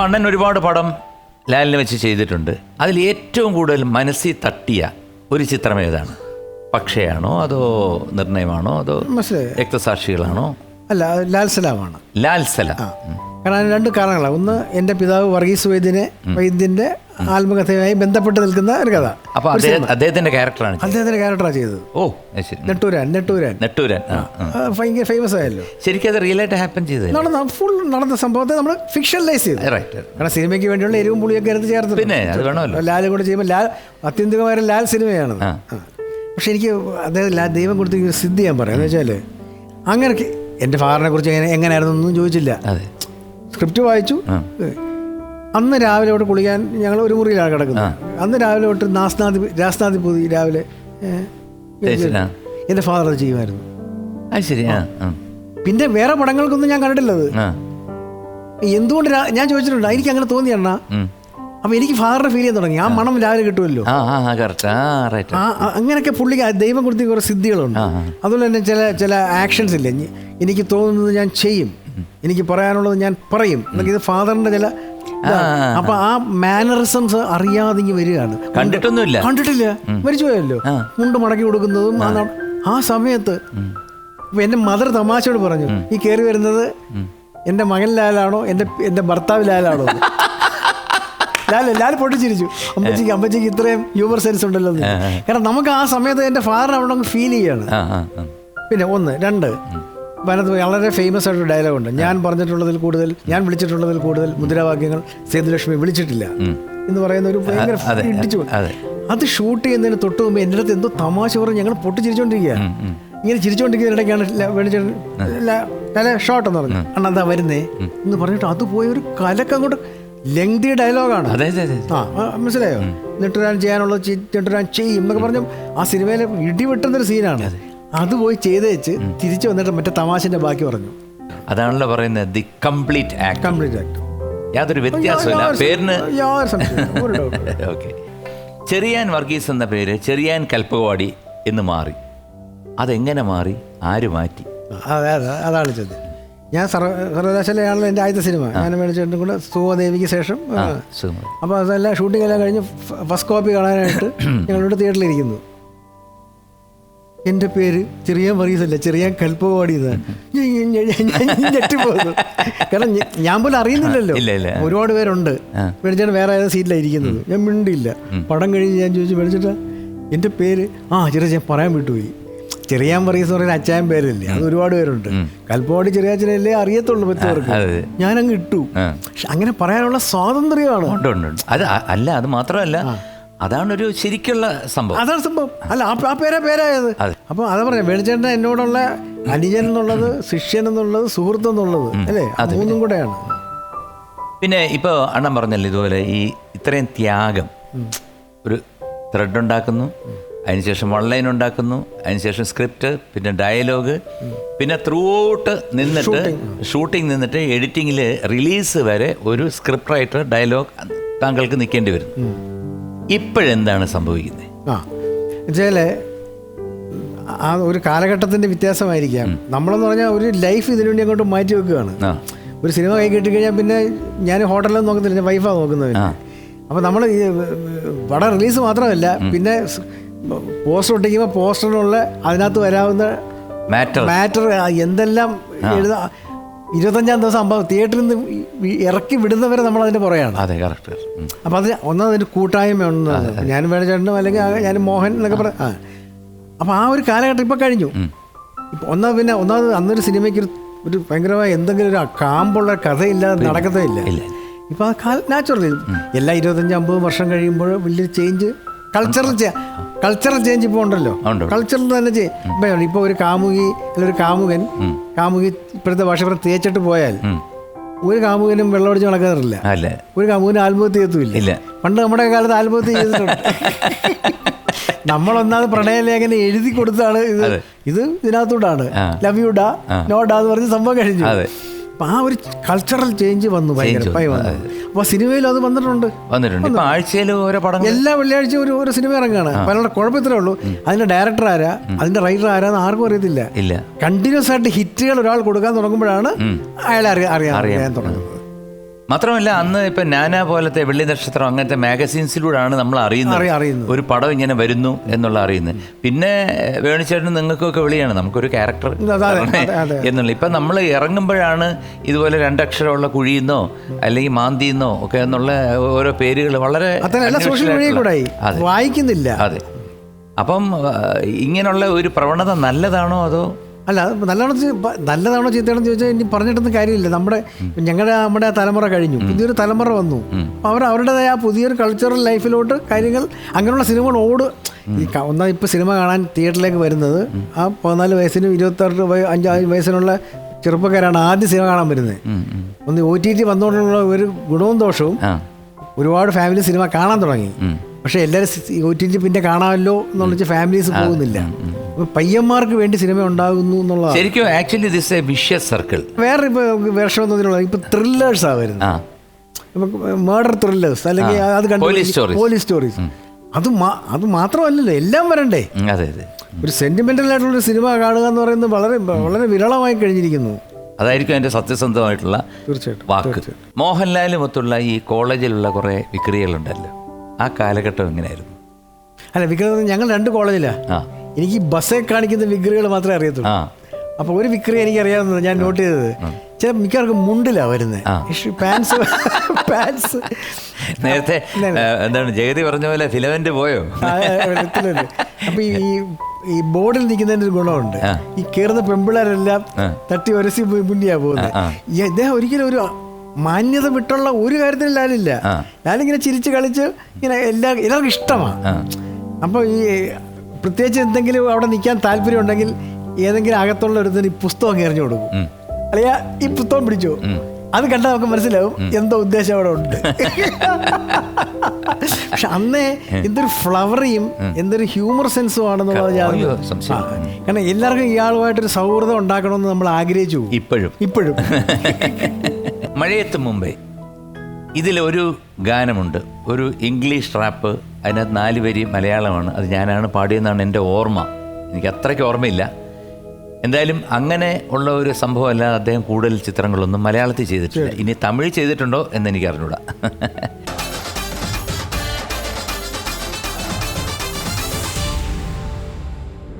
അണ്ണൻ ഒരുപാട് പടം ലാലിനെ വെച്ച് ചെയ്തിട്ടുണ്ട്. അതിൽ ഏറ്റവും കൂടുതൽ മനസ്സിൽ തട്ടിയ ഒരു ചിത്രം ഏതാണ്? പക്ഷയാണോ അതോ നിർണയമാണോ അതോ രക്തസാക്ഷികളാണോ? അല്ല ലാൽ സലാമാണ്. ലാൽ സലാം. കാരണം അതിന് രണ്ട് കാരണങ്ങളാണ്. ഒന്ന് എന്റെ പിതാവ് വർഗീസ് വൈദ്യനെ വൈദ്യന്റെ ആത്മകഥയുമായി ബന്ധപ്പെട്ട് നിൽക്കുന്ന ഒരു കഥ. അപ്പൊ അദ്ദേഹം അദ്ദേഹത്തിന്റെ ക്യാരക്ടറാണ് അദ്ദേഹത്തിന്റെ ക്യാരക്ടറാണ് ചെയ്തത്. ഓ നെട്ടൂരാൻ ശരി. നെട്ടൂരാൻ നെട്ടൂരാൻ. ഭയങ്കര ഫേമസ് ആയല്ലോ. ശരിക്കും അത് റിയൽ ആയിട്ട് ഹാപ്പൻ ചെയ്തത് നടന്ന ഫുൾ നടന്ന സംഭവത്തെ നമ്മൾ ഫിക്ഷനലൈസ് ചെയ്തു. കാരണം സിനിമയ്ക്ക് വേണ്ടിയുള്ള എരിവും പുളിയൊക്കെ എടുത്ത് ചേർത്ത് പിന്നെ അത് വേണമല്ലോ. ലാൽ കൂടെ ചെയ്യുമ്പോൾ ലാൽ അത്യന്തികമായ ലാൽ സിനിമയാണ് പക്ഷെ എനിക്ക് അദ്ദേഹം ലാൽ ദൈവം കൊടുത്ത സിദ്ധി ഞാൻ പറയാം. എന്ന് വെച്ചാൽ അങ്ങനെ എന്റെ ഫാദറിനെ കുറിച്ച് എങ്ങനെ എങ്ങനെയായിരുന്നു ഒന്നും ചോദിച്ചില്ല. സ്ക്രിപ്റ്റ് വായിച്ചു. അന്ന് രാവിലെ തൊട്ട് കുളിക്കാൻ ഞങ്ങൾ ഒരു മുറിയിലാണ് കിടക്കുന്നത്. അന്ന് രാവിലെ തൊട്ട് നാസ്നാദി രാസ്നാദി പൊതി രാവിലെ എന്റെ. എന്റെ ഫാദർ അത് ചെയ്യുമായിരുന്നു. ശരി പിന്നെ വേറെ പടങ്ങൾക്കൊന്നും ഞാൻ കണ്ടിട്ടില്ലത്. അത് എന്തുകൊണ്ട് ഞാൻ ചോദിച്ചിട്ടുണ്ട്. എനിക്ക് അങ്ങനെ തോന്നി അണ്ണാ. ഉം. അപ്പൊ എനിക്ക് ഫാദറിനെ ഫീൽ ചെയ്യാൻ തുടങ്ങി. ആ മണം രാവിലെ കിട്ടുമല്ലോ. അങ്ങനെയൊക്കെ പുള്ളിക്ക് ദൈവം കൊടുത്ത കുറേ സിദ്ധികളുണ്ട്. അതുപോലെ തന്നെ ചില ചില ആക്ഷൻസ് ഇല്ല? എനിക്ക് തോന്നുന്നത് ഞാൻ ചെയ്യും. എനിക്ക് പറയാനുള്ളത് ഞാൻ പറയും. എന്നൊക്കെ ഇത് ഫാദറിന്റെ ചില. അപ്പൊ ആ മാനറിസംസ് അറിയാതെ വരികയാണ്. കണ്ടിട്ടൊന്നുമില്ല. കണ്ടിട്ടില്ല. മരിച്ചു പോയല്ലോ. മുണ്ട് മടക്കി കൊടുക്കുന്നതും ആ. സമയത്ത് എന്റെ മദർ തമാശയോട് പറഞ്ഞു ഈ കയറി വരുന്നത് എന്റെ മകൻ ലാലാണോ എന്റെ എന്റെ ഭർത്താവ് ലാലാണോ? ലാലോ ലാൽ ലാൽ പൊട്ടിച്ചിരിച്ചു. അമ്മച്ചിക്ക് അമ്മച്ചിക്ക് ഇത്രയും ഹ്യൂമർ സെൻസ് ഉണ്ടല്ലോ കാരണം നമുക്ക് ആ സമയത്ത് എന്റെ ഫാദർ അവിടെ ഫീൽ ചെയ്യാണ്. പിന്നെ ഒന്ന് രണ്ട്. വനത്ത് വളരെ ഫേമസ് ആയിട്ടൊരു ഡയലോഗുണ്ട് ഞാൻ പറഞ്ഞിട്ടുള്ളതിൽ കൂടുതൽ ഞാൻ വിളിച്ചിട്ടുള്ളതിൽ കൂടുതൽ മുദ്രാവാക്യങ്ങൾ സേതുലക്ഷ്മി വിളിച്ചിട്ടില്ല എന്ന് പറയുന്ന ഒരു ഭയങ്കര അതെ, ഇടിച്ചു അത്. ഷൂട്ട് ചെയ്യുന്നതിന് തൊട്ട് മുമ്പ് എന്റെ അടുത്ത് എന്തോ തമാശ പറഞ്ഞ് ഞങ്ങൾ പൊട്ടി ചിരിച്ചോണ്ടിരിക്കുക ഇങ്ങനെ ചിരിച്ചോണ്ടിരിക്കുന്നതിനിടയ്ക്കാണ് വേണിച്ച ഷോട്ട് എന്ന് പറഞ്ഞു. അണ്ണ എന്താ വരുന്നേ? എന്ന് പറഞ്ഞിട്ട് അത് പോയി ഒരു കലക്കങ്ങോട്ട് ലെങ്തി ഡയലോഗാണ് ആ, മനസ്സിലായോ? നെട്ടുരാൻ ചെയ്യാനുള്ള നെട്ടുരാൻ ചെയ്യും എന്നൊക്കെ പറഞ്ഞു ആ സിനിമയിലെ ഇടിവെട്ടുന്നൊരു സീനാണ് അത് പോയി ചെയ്തേച്ച് തിരിച്ചു വന്നിട്ട് മറ്റേ തമാശന്റെ ബാക്കി പറഞ്ഞു. അതാണല്ലോ പറയുന്നത് the complete act complete act യാതൊരു വ്യത്യാസമില്ല പേരിന്. ഓക്കെ ചെറിയാൻ വർഗീസ് എന്ന പേര് ചെറിയാൻ കൽപ്പവാടി എന്ന് മാറി. അതെങ്ങനെ മാറി? ആര് മാറ്റി? അതെ അതെ അതാണ് ചോദ്യം. ഞാൻ സർവ സർവകലാശാലയാണല്ലോ എന്റെ ആദ്യത്തെ സിനിമ. ഞാൻ മേടിച്ചിട്ടും കൂടെ സുഖദേവിക്ക് ശേഷം അപ്പോൾ അതെല്ലാം ഷൂട്ടിംഗ് എല്ലാം കഴിഞ്ഞ് ഫസ്റ്റ് കോപ്പി കാണാനായിട്ട് ഞങ്ങളുടെ തിയേറ്ററിലിരിക്കുന്നു എന്റെ പേര് ചെറിയ മറീസല്ല ചെറിയ കൽപ്പവാടി ഞെട്ടിപ്പോകുന്നു. കാരണം ഞാൻ പോലും അറിയുന്നില്ലല്ലോ. ഒരുപാട് പേരുണ്ട്. മേടിച്ചാൽ വേറെ ഏതാ സീറ്റിലാണ് ഇരിക്കുന്നത് ഞാൻ മിണ്ടിയില്ല. പടം കഴിഞ്ഞ് ഞാൻ ചോദിച്ചു വെളിച്ചിട്ട് എന്റെ പേര് ആ ചെറിയ ഞാൻ പറയാൻ വിട്ടുപോയി. ചെറിയാൻ പറീസ് എന്ന് പറയുന്ന അച്ചായൻ പേരല്ലേ? അത് ഒരുപാട് പേരുണ്ട്. കൽപ്പവാടി ചെറിയാച്ചനല്ലേ അറിയത്തുള്ളൂ പറ്റുന്നവർക്ക് ഞാൻ ഞാനങ്ങ് ഇട്ടു. പക്ഷെ അങ്ങനെ പറയാനുള്ള സ്വാതന്ത്ര്യമാണ്. അത് അല്ല അത് മാത്രമല്ല. അതാണൊരു ശരിക്കുള്ള സംഭവം. അതാണ് സംഭവം. അല്ല ആ പേരെ പേരാ പേരായത്. അപ്പൊ അതാ പറയാം വേണിച്ചേട്ടൻ എന്നോടുള്ള അനുജൻ എന്നുള്ളത് ശിഷ്യൻ എന്നുള്ളത് സുഹൃത്ത് എന്നുള്ളത് അല്ലേ? അതൊന്നും മൂന്നും കൂടെയാണ്. പിന്നെ ഇപ്പോൾ അണ്ണൻ പറഞ്ഞല്ലോ ഇതുപോലെ ഈ ഇത്രയും ത്യാഗം. ഒരു ത്രെഡ് ഉണ്ടാക്കുന്നു അതിനുശേഷം ഓൺലൈൻ ഉണ്ടാക്കുന്നു അതിനുശേഷം സ്ക്രിപ്റ്റ് പിന്നെ ഡയലോഗ് പിന്നെ ത്രൂ ഔട്ട് നിന്നിട്ട് ഷൂട്ടിംഗ് നിന്നിട്ട് എഡിറ്റിങ്ങിൽ റിലീസ് വരെ ഒരു സ്ക്രിപ്റ്റ് റൈറ്റർ ഡയലോഗ് താങ്കൾക്ക് നിൽക്കേണ്ടി വരുന്നു ഇപ്പോഴെന്താണ് സംഭവിക്കുന്നത്? ആ എന്നുവെച്ചാൽ ആ ഒരു കാലഘട്ടത്തിന്റെ വ്യത്യാസമായിരിക്കാം. നമ്മളെന്ന് പറഞ്ഞാൽ ഒരു ലൈഫ് ഇതിനു വേണ്ടി അങ്ങോട്ട് മാറ്റി വെക്കുകയാണ്. ഒരു സിനിമ കൈ കിട്ടിക്കഴിഞ്ഞാൽ പിന്നെ ഞാൻ ഹോട്ടലൊന്നും നോക്കുന്നില്ല ഞാൻ വൈഫാ നോക്കുന്നത്. അപ്പോൾ നമ്മൾ ഈ പടം റിലീസ് മാത്രമല്ല പിന്നെ പോസ്റ്റർ ഒട്ടിക്കുമ്പോൾ പോസ്റ്ററിനുള്ള അതിനകത്ത് വരാവുന്ന മാറ്റർ മാറ്റർ എന്തെല്ലാം എഴുതാ ഇരുപത്തഞ്ചാം ദിവസം അമ്പത് തിയേറ്ററിൽ നിന്ന് ഇറക്കി വിടുന്നവരെ നമ്മൾ അതിന്റെ പുറയാണ് അതെ കറക്റ്റ് അപ്പോൾ അത് ഒന്നാമത് ഒരു കൂട്ടായ്മ ഉണ്ടെന്ന് ഞാൻ വേണചേട്ടനും അല്ലെങ്കിൽ ഞാൻ മോഹൻ എന്നൊക്കെ പറയാം ആ. ആ ഒരു കാലഘട്ടം ഇപ്പോൾ കഴിഞ്ഞു. ഇപ്പം ഒന്നാ പിന്നെ ഒന്നാമത് അന്നൊരു സിനിമയ്ക്ക് ഒരു ഒരു ഭയങ്കരമായ എന്തെങ്കിലും ഒരു കാമ്പുള്ള കഥയില്ലാതെ നടക്കത്തേ ഇല്ല. ഇപ്പൊ ഇപ്പം ആ കാല നാച്ചുറൽ എല്ലാ ഇരുപത്തഞ്ച് അമ്പത് വർഷം കഴിയുമ്പോൾ വലിയൊരു ചേഞ്ച് കൾച്ചറൽ കൾച്ചറൽ ചേഞ്ച് ഇപ്പോൾ ഉണ്ടല്ലോ. ഉണ്ട്. കൾച്ചറൽ തന്നെ ചെയ്യും ഇപ്പോൾ ഒരു കാമുകി അല്ലെങ്കിൽ ഒരു കാമുകൻ കാമുകി ഇപ്പോഴത്തെ ഭാഷ പറഞ്ഞ് തേച്ചിട്ട് പോയാൽ ഒരു കാമുകനും വെള്ളമടിച്ച് നടക്കാറില്ല. ഒരു കാമുകനും ആത്മഹത്യ ചെയ്യത്തുമില്ല. പണ്ട് നമ്മുടെ കാലത്ത് ആത്മഹത്യ ചെയ്തിട്ടുണ്ട്. നമ്മളൊന്നാമത് പ്രണയലേഖനം എഴുതി കൊടുത്താണ് ഇത്. ഇത് ഇതിനകത്തൂടാണ്. ലവ് യു ഡാ നോ ഡാ എന്ന് പറഞ്ഞ് സംഭവം കഴിഞ്ഞു. അപ്പൊ ആ ഒരു കൾച്ചറൽ ചേഞ്ച് വന്നു ഭയങ്കരമായി വന്നു. അപ്പൊ സിനിമയിൽ അത് വന്നിട്ടുണ്ട്. വന്നിട്ടുണ്ട്. ആഴ്ചയിൽ ഓരോ പടം എല്ലാ വെള്ളിയാഴ്ചയും ഒരു ഓരോ സിനിമ ഇറങ്ങുകയാണ്. പലരുടെ കുഴപ്പത്തിലേ ഉള്ളൂ. അതിന്റെ ഡയറക്ടർ ആരാ? അതിന്റെ റൈറ്റർ ആരാന്ന് ആർക്കും അറിയത്തില്ല. ഇല്ല. കണ്ടിന്യൂസ് ആയിട്ട് ഹിറ്റുകൾ ഒരാൾ കൊടുക്കാൻ തുടങ്ങുമ്പോഴാണ് അയാളെ അറിയാൻ അറിയാൻ അറിയാൻ തുടങ്ങുന്നത്. മാത്രമല്ല അന്ന് ഇപ്പൊ നാനാ പോലത്തെ വെള്ളി നക്ഷത്രം അങ്ങനത്തെ മാഗസീൻസിലൂടെയാണ് നമ്മൾ അറിയുന്നത്. ഒരു പടം ഇങ്ങനെ വരുന്നു എന്നുള്ള അറിയുന്നത്. പിന്നെ വേണിച്ചേട്ടന് നിങ്ങൾക്കൊക്കെ വിളിയാണ്. നമുക്കൊരു ക്യാരക്ടർ. എന്നുള്ള. ഇപ്പൊ നമ്മൾ ഇറങ്ങുമ്പോഴാണ് ഇതുപോലെ രണ്ടക്ഷരമുള്ള കുഴിയെന്നോ അല്ലെങ്കിൽ മാന്തിന്നോ ഒക്കെ എന്നുള്ള ഓരോ പേരുകൾ വളരെ വായിക്കുന്നില്ല. അതെ. അപ്പം ഇങ്ങനെയുള്ള ഒരു പ്രവണത നല്ലതാണോ അതോ അല്ല നല്ലതാണോ നല്ലതാണോ ചീത്തയാണോ ചോദിച്ചാൽ ഇനി പറഞ്ഞിട്ടൊന്നും കാര്യമില്ല. നമ്മുടെ ഞങ്ങളുടെ നമ്മുടെ ആ തലമുറ കഴിഞ്ഞു. പുതിയൊരു തലമുറ വന്നു. അപ്പോൾ അവർ അവരുടേതായ ആ പുതിയൊരു കൾച്ചറൽ ലൈഫിലോട്ട് കാര്യങ്ങൾ അങ്ങനെയുള്ള സിനിമകൾ ഓട്. ഈ ഒന്നാം ഇപ്പോൾ സിനിമ കാണാൻ തിയേറ്ററിലേക്ക് വരുന്നത് ആ പതിനാല് വയസ്സിനും ഇരുപത്താറ് അഞ്ചാറ് അഞ്ച് വയസ്സിനുള്ള ചെറുപ്പക്കാരാണ് ആദ്യം സിനിമ കാണാൻ വരുന്നത്. ഒന്ന് ഒ ടി ടി വന്നുകൊണ്ടുള്ള ഒരു ഗുണവും ദോഷവും ഒരുപാട് ഫാമിലി സിനിമ കാണാൻ തുടങ്ങി. പക്ഷെ എല്ലാവരും ഒ ടി ടി പിന്നെ കാണാമല്ലോ എന്നുള്ള വെച്ചാൽ ഫാമിലീസ് പോകുന്നില്ല. പയ്യന്മാർക്ക് വേണ്ടി സിനിമ ഉണ്ടാകുന്നു എന്നുള്ള ശരിക്കും actually this a vicious circle വേറെ ഇപ്പോൾ വേഷം എന്നതിനുള്ള ഇപ്പൊ ത്രില്ലേഴ്സ് വരുന്നത്. മേർഡർ ത്രില്ലേഴ്സ് അല്ലെങ്കിൽ അത് കണ്ടു പോലീസ് സ്റ്റോറീസ് അത് അത് മാത്രമല്ലല്ലോ എല്ലാം വരണ്ടേ? അതെ അതെ. ഒരു സെന്റിമെന്റൽ ആയിട്ടുള്ള സിനിമ കാണുക എന്ന് പറയുന്നത് വളരെ വളരെ വിരളമായി കഴിഞ്ഞിരിക്കുന്നു. അതായിരിക്കും എന്റെ സത്യസന്ധമായിട്ടുള്ള തീർച്ചയായിട്ടും വാക്ക്. മോഹൻലാലുമൊത്തുള്ള ഈ കോളേജിലുള്ള കുറേ വിക്രികളുണ്ടല്ലോ. ആ കാലഘട്ടം എങ്ങനെയായിരുന്നു? അല്ല വിക്രം ഞങ്ങൾ രണ്ട് കോളേജിലാണ് ആ. എനിക്ക് ബസ്സെ കാണിക്കുന്ന വിക്രികൾ മാത്രമേ അറിയത്തുള്ളൂ. ആ. അപ്പോൾ ഒരു വിക്രി എനിക്ക് അറിയാവുന്നത് ഞാൻ നോട്ട് ചെയ്തത്. ചില മിക്കവർക്കും മുണ്ടിലാ വരുന്നത്. പാൻസ് പാൻസ് നേരത്തെ എന്താണ് ജഗതി പറഞ്ഞ പോലെ ഫിലമെന്റ് പോയോ? അപ്പൊ ഈ ഈ ബോർഡിൽ നിൽക്കുന്നതിന്റെ ഒരു ഗുണമുണ്ട്. ഈ കയറുന്ന പെമ്പിള്ളേരെല്ലാം. തട്ടി ഒരസി മുന്നിയാ പോകുന്നത്. ഇദ്ദേഹം ഒരിക്കലും ഒരു മാന്യത വിട്ടുള്ള ഒരു കാര്യത്തിലും ലാലില്ല. ലാലിങ്ങനെ ചിരിച്ച് കളിച്ച് ഇങ്ങനെ എല്ലാ എല്ലാവർക്കും ഇഷ്ടമാണ്. അപ്പോൾ ഈ പ്രത്യേകിച്ച് എന്തെങ്കിലും അവിടെ നിൽക്കാൻ താല്പര്യം ഉണ്ടെങ്കിൽ ഏതെങ്കിലും അകത്തുള്ള ഒരുത്തിന് ഈ പുസ്തകം എറിഞ്ഞു കൊടുക്കും. അല്ലയാ ഈ പുസ്തകം പിടിച്ചു. അത് കണ്ടാൽ നമുക്ക് മനസ്സിലാവും എന്തോ ഉദ്ദേശം അവിടെ ഉണ്ട്. പക്ഷെ അന്നേ എന്തൊരു ഫ്ലവറിയും എന്തൊരു ഹ്യൂമർ സെൻസും ആണെന്നുള്ളത് ഞാൻ കാരണം എല്ലാവർക്കും ഇയാളുമായിട്ടൊരു സൗഹൃദം ഉണ്ടാക്കണമെന്ന് നമ്മൾ ആഗ്രഹിച്ചു. ഇപ്പോഴും. ഇപ്പോഴും. മഴയെത്തും മുമ്പേ ഇതിലൊരു ഗാനമുണ്ട്. ഒരു ഇംഗ്ലീഷ് റാപ്പ്. അതിനകത്ത് നാല് വരി മലയാളമാണ്. അത് ഞാനാണ് പാടിയെന്നാണ് എന്റെ ഓർമ്മ. എനിക്ക് അത്രയ്ക്ക് ഓർമ്മയില്ല. എന്തായാലും അങ്ങനെ ഉള്ള ഒരു സംഭവമല്ല അദ്ദേഹം കൂടുതൽ ചിത്രങ്ങളൊന്നും മലയാളത്തിൽ ചെയ്തിട്ടില്ല. ഇനി തമിഴ് ചെയ്തിട്ടുണ്ടോ എന്ന് എനിക്ക് അറിഞ്ഞൂടാ.